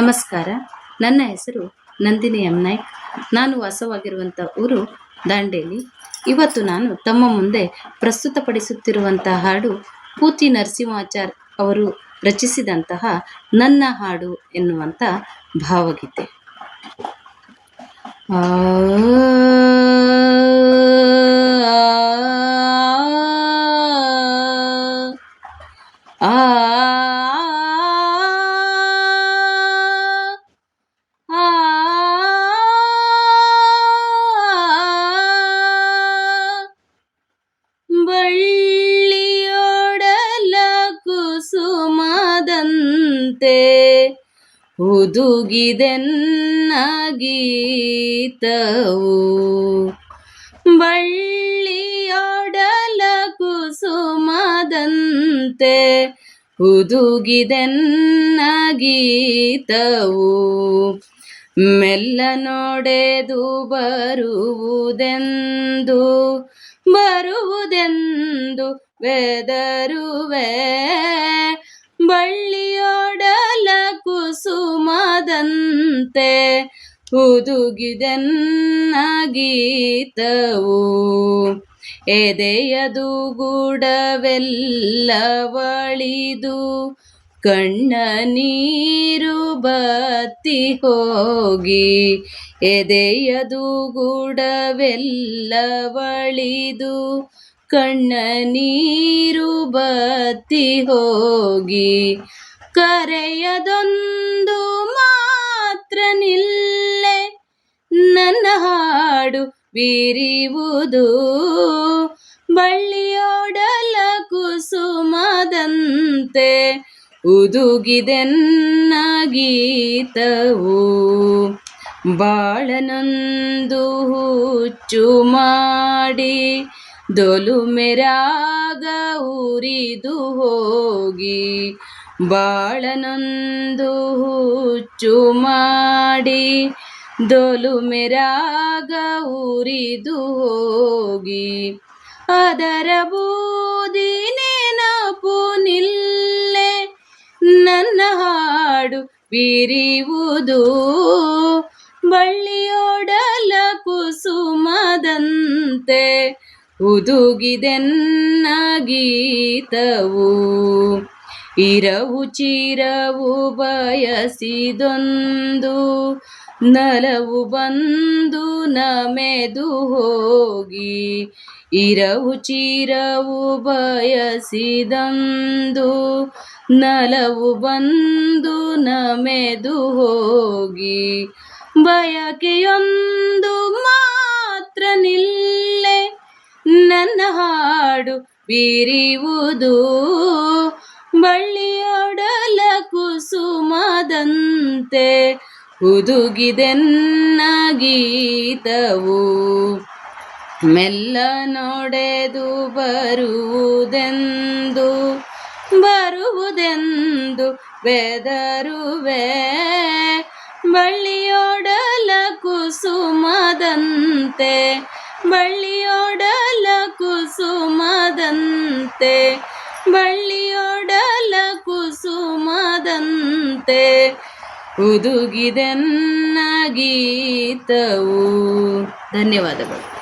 ನಮಸ್ಕಾರ. ನನ್ನ ಹೆಸರು ನಂದಿನಿ ಎಂ ನಾಯ್ಕ್. ನಾನು ವಾಸವಾಗಿರುವಂಥ ಊರು ದಾಂಡೇಲಿ. ಇವತ್ತು ನಾನು ತಮ್ಮ ಮುಂದೆ ಪ್ರಸ್ತುತಪಡಿಸುತ್ತಿರುವಂಥ ಹಾಡು ಪೂತಿ ನರಸಿಂಹಾಚಾರ್ ಅವರು ರಚಿಸಿದಂತಹ ನನ್ನ ಹಾಡು ಎನ್ನುವಂಥ ಭಾವಗೀತೆ. ಕುಸುಮದಂತೆ ಹುದುಗಿದೆನ್ನ ಗೀತವು ಬಳ್ಳಿಯೊಡಲ ಕುಸುಮದಂತೆ ಹುದುಗಿದೆನ್ನ ಗೀತವು ಮೆಲ್ಲ ನೋಡೆದು ಬರುವುದೆಂದು ಬರುವುದೆಂದು ಬೆದರುವೆ. ಬಳ್ಳಿಯೊಡಲ ಕುಸುಮದಂತೆ ಹುದುಗಿದೆನ್ನ ಗೀತವು ಎದೆಯದು ಗುಡವೆಲ್ಲವಳಿದು ಕಣ್ಣ ನೀರು ಬತ್ತಿ ಹೋಗಿ. ಎದೆಯದು ಗುಡವೆಲ್ಲವಳಿದು ಕಣ್ಣ ನೀರು ಬತ್ತಿ ಹೋಗಿ. ಕರೆಯದೊಂದು ಮಾತ್ರ ನಿಲ್ಲೆ. ನನ್ನ ಹಾಡು ಬೀರಿವುದು ಬಳ್ಳಿಯೊಡಲ ಕುಸುಮದಂತೆ ಉದುಗಿದೆನ್ನ ಗೀತವು. ಬಾಳನೊಂದು ಹುಚ್ಚು ಮಾಡಿ ದೊಲು ಮೆರಾಗ ಉರಿದು ಹೋಗಿ. ಬಾಳನೊಂದು ಹುಚ್ಚು ಮಾಡಿ ದೊಲು ಮೆರಾಗ ಉರಿದು ಹೋಗಿ. ಅದರ ಬೂದಿ ನೆನಪು ನಿಲ್ಲೆ, ನನ್ನ ಹಾಡು ಬಿರಿಯುವುದು ಬಳ್ಳಿಯೊಡಲ ಕುಸುಮದಂತೆ ಉದುಗಿದೆನ್ನ ಗೀತವು. ಇರವು ಚಿರವು ಬಯಸಿದೊಂದು, ನಲವು ಬಂದು ನಮೆದು ಹೋಗಿ. ಇರವು ಚಿರವು ಬಯಸಿದಂದು, ನಲವು ಬಂದು ನಮೆದು ಹೋಗಿ. ಬಯಕೆಯೊಂದು ಮಾತ್ರ ನಿಲ್ಲೆ, ನನ್ನ ಹಾಡು ಬಿರಿಯುವುದು ಕುಸುಮದಂತೆ ಹುದುಗಿದೆನ್ನ ಗೀತವು. ಮೆಲ್ಲ ನೋಡೆದು ಬರುವುದೆಂದು ಬರುವುದೆಂದು ಬೆದರುವೆ. ಬಳ್ಳಿಯೊಡಲ ಕುಸುಮದಂತೆ ಬಳ್ಳಿಯೊಡಲ ಕುಸುಮದಂತೆ ಉದುಗಿದೆನ್ನ ಗೀತವು ಧನ್ಯವಾದಗಳು.